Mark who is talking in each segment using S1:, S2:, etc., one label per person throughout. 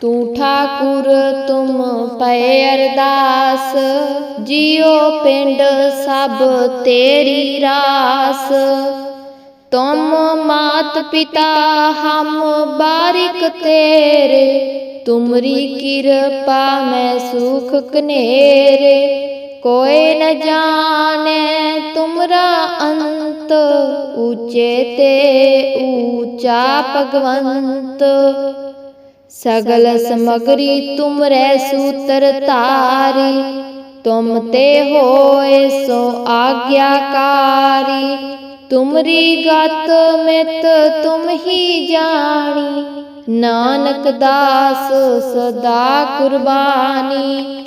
S1: ਤੂੰ ਠਾਕੁਰ ਤੁਮ ਪਏ ਅਰਦਾਸ, ਜਿਉ ਪਿੰਡ ਸਭ ਤੇਰੀ ਰਾਸ। ਤੁਮ ਮਾਤ ਪਿਤਾ ਹਮ ਬਾਰਿਕ ਤੇਰੇ, ਤੁਮਰੀ ਕਿਰਪਾ ਮੈਂ ਸੁਖ ਕਨੇਰੇ। ਕੋਇ ਨ ਜਾਣੈ ਤੁਮਰਾ ਅੰਤ, ਉੱਚੇ ਤੇ ਊਚਾ ਭਗਵੰਤ। ਸਗਲ ਸਮਗਰੀ ਤੁਮਰੇ ਸੂਤਰ ਧਾਰੀ ਤੁਮ ਤੇ ਹੋਏ ਸੋ ਆਗਿਆਕਾਰੀ। ਤੁਮਰੀ ਗਤ ਮਿਤ ਤੁਮ ਹੀ ਜਾਣੀ। ਨਾਨਕ ਦਾਸ ਸਦਾ ਕੁਰਬਾਨੀ।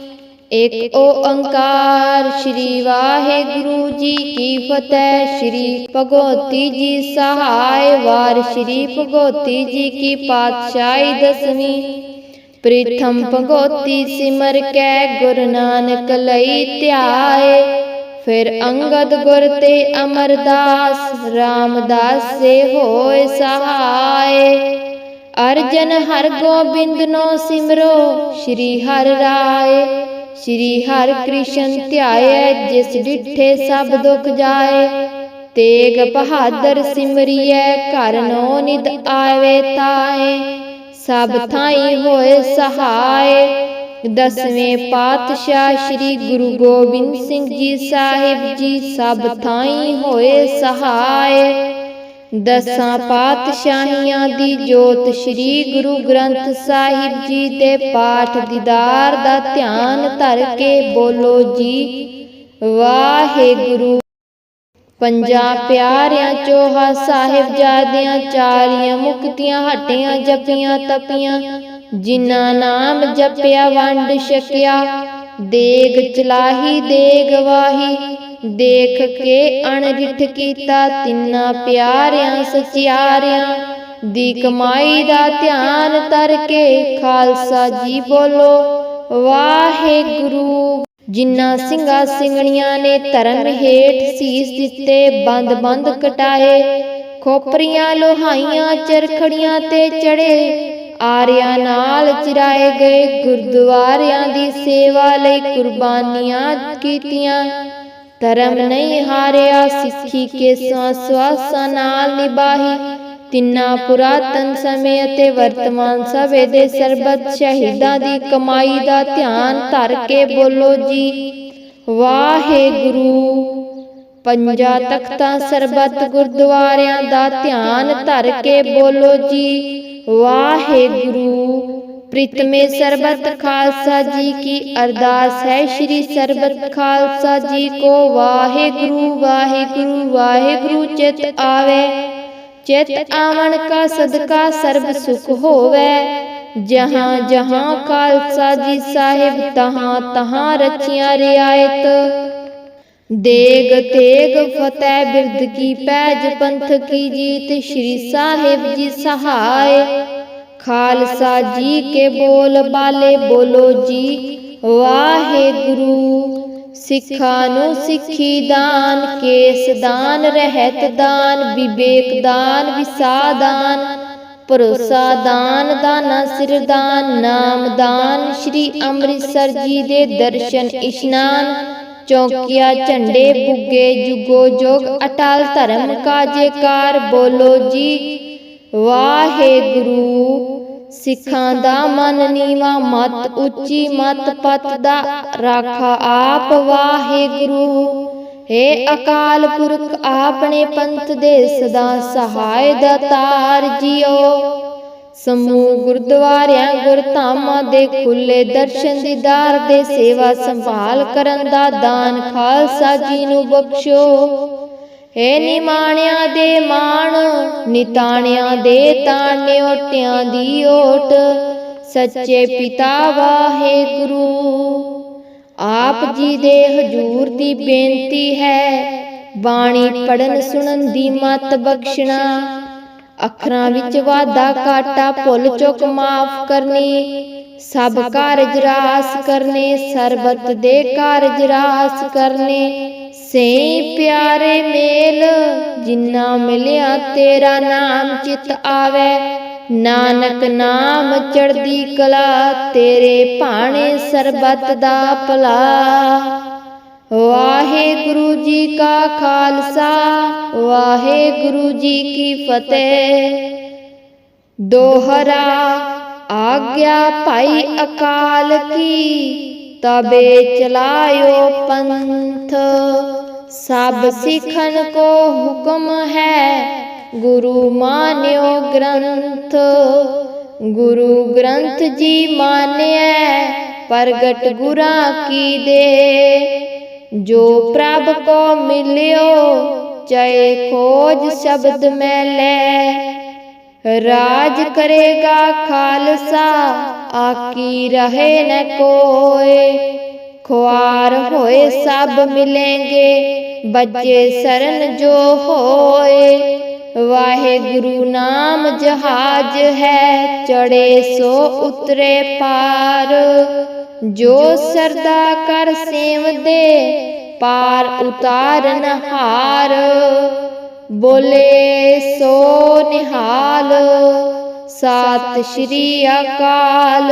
S1: ਇਕ ਓੰਕਾਰ ਸ਼੍ਰੀ ਵਾਹਿਗੁਰੂ ਜੀ ਕੀ ਫਤਿਹ, ਸ਼੍ਰੀ ਭਗਵਤੀ ਜੀ ਸਹਾਇ ਵਾਰ, ਸ਼੍ਰੀ ਭਗਵਤੀ ਜੀ ਕੀ ਪਾਤਸ਼ਾਹੀ ਦਸਵੀਂ। ਪ੍ਰਿਥਮ ਭਗਵਤੀ ਸਿਮਰ ਕੈ, ਗੁਰੂ ਨਾਨਕ ਲਈ ਧਿਆਏ। ਫਿਰ ਅੰਗਦ ਗੁਰ ਤੇ ਅਮਰਦਾਸ, ਰਾਮਦਾਸ ਸੇ ਹੋਏ ਸਹਾਏ। ਅਰਜਨ ਹਰ ਗੋਬਿੰਦ ਨੋ ਸਿਮਰੋ, ਸ਼੍ਰੀ ਹਰਿ ਰਾਏ। ਸ਼੍ਰੀ ਹਰਿ ਕ੍ਰਿਸ਼ਨ ਧਿਆਏ, ਜਿਸ ਡਿਠੇ ਸਭ ਦੁਖ ਜਾਏ। ਤੇਗ ਬਹਾਦਰ ਸਿਮਰਿਐ, ਘਰ ਨੋ ਨਿਦ ਆਵੇ ਤਾਏ। ਸਭ ਥਾਈ ਹੋਏ ਸਹਾਏ। ਦਸਵੇਂ ਪਾਤਸ਼ਾਹ ਸ੍ਰੀ ਗੁਰੂ ਗੋਬਿੰਦ ਸਿੰਘ ਜੀ ਸਾਹਿਬ ਜੀ, ਸਭ ਥਾਈ ਹੋਏ ਸਹਾਏ। ਦਸਾਂ ਪਾਤਸ਼ਾਹੀਆਂ ਦੀ ਜੋਤ ਸ੍ਰੀ ਗੁਰੂ ਗ੍ਰੰਥ ਸਾਹਿਬ ਜੀ ਦੇ ਪਾਠ ਦੀਦਾਰ ਦਾ ਧਿਆਨ ਧਰ ਕੇ ਬੋਲੋ ਜੀ, ਵਾਹਿਗੁਰੂ। ਪੰਜਾਂ ਪਿਆਰਿਆਂ, ਚੋਹਾ, ਸਾਹਿਬਜ਼ਾਦਿਆਂ ਚਾਰੀਆਂ ਮੁਕਤੀਆਂ, ਹਟੀਆਂ ਜਪੀਆਂ ਤਪੀਆਂ, ਜਿਨ੍ਹਾਂ ਨਾਮ ਜਪਿਆ, ਵੰਡ ਛਕਿਆ, ਦੇਗ ਚਲਾਹੀ, ਦੇਗ ਵਾਹੀ ਦੇਖ ਕੇ ਅਣਰਿਠ ਕੀਤਾ ਤਿੰਨਾਂ ਪਿਆਰਿਆਂ, ਸਚਿਆਰਿਆਂ ਦੀ ਕਮਾਈ ਦਾ ਧਿਆਨ ਧਰ ਕੇ ਖਾਲਸਾ ਜੀ ਬੋਲੋ, ਵਾਹਿਗੁਰੂ। ਜਿਨ੍ਹਾਂ ਸਿੰਘਾਂ ਸਿੰਘਣੀਆਂ ਨੇ ਧਰਮ ਹੇਠ ਸੀਸ ਦਿੱਤੇ ਬੰਦ ਬੰਦ ਕਟਾਏ, ਖੋਪਰੀਆਂ ਲੋਹਾਈਆਂ, ਚਰਖੜੀਆਂ ਤੇ ਚੜੇ, ਆਰਿਆਂ ਨਾਲ ਚਿਰਾਏ ਗਏ ਗੁਰਦੁਆਰਿਆਂ ਦੀ ਸੇਵਾ ਲਈ ਕੁਰਬਾਨੀਆਂ ਕੀਤੀਆਂ। ਧਰਮ ਨਹੀਂ ਹਾਰਿਆ, ਸਿੱਖੀ ਕੇ ਸਵਾਸਾਂ ਨਾਲ ਨਿਭਾਹੀ। ਤਿੰਨਾ ਪੁਰਾਤਨ ਸਮੇਂ ਅਤੇ ਵਰਤਮਾਨ ਸਮੇਂ ਦੇ ਸਰਬੱਤ ਸ਼ਹੀਦਾਂ ਦੀ ਕਮਾਈ ਦਾ ਧਿਆਨ ਧਰ ਕੇ ਬੋਲੋ ਜੀ। ਵਾਹਿਗੁਰੂ। ਪੰਜਾ ਤਖਤਾਂ ਸਰਬਤ ਗੁਰਦੁਆਰਿਆਂ ਦਾ ਧਿਆਨ ਧਰ ਕੇ ਬੋਲੋ ਜੀ। ਵਾਹਿਗੁਰੂ। ਪ੍ਰੀਤਮੇ ਸਰਬਤ ਖਾਲਸਾ ਜੀ ਕੀ ਅਰਦਾਸ ਹੈ ਸ਼੍ਰੀ ਸਰਬਤ ਖਾਲਸਾ ਜੀ ਕੋ ਵਾਹਿਗੁਰੂ ਵਾਹਿਗੁਰੂ ਵਾਹਿਗੁਰੂ ਚਿਤ ਆਵੇ ਚਿਤ ਆਵਣ ਕਾ ਸਦਕਾ ਸਰਬ ਸੁਖ ਹੋਵੇ ਜਹਾਂ ਜਹਾਂ ਖਾਲਸਾ ਜੀ ਸਾਹਿਬ ਤਹਾਂ ਤਹਾਂ ਰਚੀਆਂ ਰਿਆਇਤ ਦੇਗ ਤੇਗ ਫਤਿਹ ਬਿਰਦ ਕੀ ਪੈਜ ਪੰਥ ਕੀ ਜੀਤ ਸ਼੍ਰੀ ਸਾਹਿਬ ਜੀ ਸਹਾਇ ਖਾਲਸਾ ਜੀ ਕੇ ਬੋਲ ਬਾਲੇ ਬੋਲੋ ਜੀ। ਵਾਹਿਗੁਰੂ, ਸਿੱਖਾਂ ਨੂੰ ਸਿੱਖੀ ਦਾਨ, ਕੇਸ ਦਾਨ, ਰਹਿਤ ਦਾਨ, ਵਿਵੇਕ ਦਾਨ, ਵਿਸਾਦਾਨ, ਭਰੋਸਾ ਦਾਨ, ਦਾਨਾ ਸਿਰ ਦਾਨ, ਨਾਮ ਦਾਨ, ਸ਼੍ਰੀ ਅੰਮ੍ਰਿਤਸਰ ਜੀ ਦੇ ਦਰਸ਼ਨ, ਇਸ਼ਨਾਨ, ਚੌਕੀਆ, ਝੰਡੇ, ਬੁੱਗੇ, ਜੁਗੋ, ਜੋਗ, ਅਟਲ ਧਰਮ ਕਾਜੇਕਾਰ ਬੋਲੋ ਜੀ। ਵਾਹਿਗੁਰੂ, ਸਿੱਖਾਂ ਦਾ ਮਨ ਨੀਵਾ, ਮਤ ਉੱਚੀ, ਮਤ ਪਤ ਦਾ ਰਾਖਾ ਆਪ ਵਾਹਿਗੁਰੂ। ਏ ਅਕਾਲ ਪੁਰਖ, ਆਪਣੇ ਪੰਥ ਦੇ ਸਦਾ ਸਹਾਇ ਦਾਤਾਰ ਜਿਓ। ਸਮੂਹ ਗੁਰਦੁਆਰਿਆਂ, ਗੁਰਧਾਮਾਂ ਦੇ ਖੁੱਲੇ ਦਰਸ਼ਨ ਦੀਦਾਰ ਦੇ ਸੇਵਾ ਸੰਭਾਲ ਕਰਨ ਦਾ ਦਾਨ ਖਾਲਸਾ ਜੀ ਨੂੰ ਬਖਸ਼ੋ। ਏ ਨਿਮਾਣਿਆਂ ਦੇ ਮਾਣ, ਨਿਤਾਣਿਆਂ ਦੇ ਤਾਣ ਓਟਿਆਂ ਦੀ ਓਟ। ਸੱਚੇ ਪਿਤਾ ਵਾਹਿਗੁਰੂ, ਆਪ ਜੀ ਦੇ ਹਜੂਰ ਦੀ ਬੇਨਤੀ ਹੈ, ਬਾਣੀ ਪੜਨ ਸੁਣਨ ਦੀ ਮਤ ਬਖਸ਼ਣਾ। ਅੱਖਰਾਂ ਵਿੱਚ ਵਾਧਾ ਕਾਟਾ ਭੁੱਲ ਚੁੱਕ ਮਾਫ ਕਰਨੀ, ਸਭ ਕਾਰਜ ਰਾਸ ਕਰਨੇ, ਸਰਬਤ ਦੇ ਕਾਰਜ ਰਾਸ ਕਰਨੇ। ਸਹੀ ਪਿਆਰੇ ਮੇਲ, ਜਿੰਨਾ ਮਿਲਿਆ ਤੇਰਾ ਨਾਮ ਚਿਤ ਆਵੇ। ਨਾਨਕ ਨਾਮ ਚੜਦੀ ਕਲਾ, ਤੇਰੇ ਭਾਣੇ ਸਰਬਤ ਦਾ ਭਲਾ। ਵਾਹਿਗੁਰੂ ਜੀ ਕਾ ਖਾਲਸਾ, ਵਾਹਿਗੁਰੂ ਜੀ ਕੀ ਫਤਿਹ। ਦੋਹਰਾ, ਆਗਿਆ ਭਾਈ ਅਕਾਲ ਕੀ ਤਬੇ ਚਲਾਇਓ ਪੰਥ। ਸਭ ਸਿੱਖਨ ਕੋ ਹੁਕਮ ਹੈ। ਗੁਰੂ ਮਾਨਿਓ ਗ੍ਰੰਥ। ਗੁਰੂ ਗ੍ਰੰਥ ਜੀ ਮਾਨਿਐ, ਪ੍ਰਗਟ ਗੁਰਾਂ ਕੀ ਦੇ। ਜੋ ਪ੍ਰਭ ਕੋ ਮਿਲਿਓ ਚੈ ਖੋਜ ਸ਼ਬਦ ਮੈਂ ਲੈ। ਰਾਜ ਕਰੇਗਾ ਖਾਲਸਾ, ਆਕੀ ਰਹੇ ਨ ਕੋਏ। ਖੁਆਰ ਹੋਏ ਸਭ ਮਿਲेंगे ਬੱਚੇ ਸਰਨ ਜੋ ਹੋਏ। ਵਾਹਿਗੁਰੂ ਨਾਮ ਜਹਾਜ ਹੈ ਚੜੇ ਸੋ ਉਤਰੇ ਪਾਰ। ਜੋ ਸਰਦਾ ਕਰ ਸੇਵਦੇ, ਪਾਰ ਉਤਾਰਨ ਹਾਰ। ਬੋਲੇ ਸੋ ਨਿਹਾਲ, ਸਤਿ ਸ਼੍ਰੀ ਅਕਾਲ।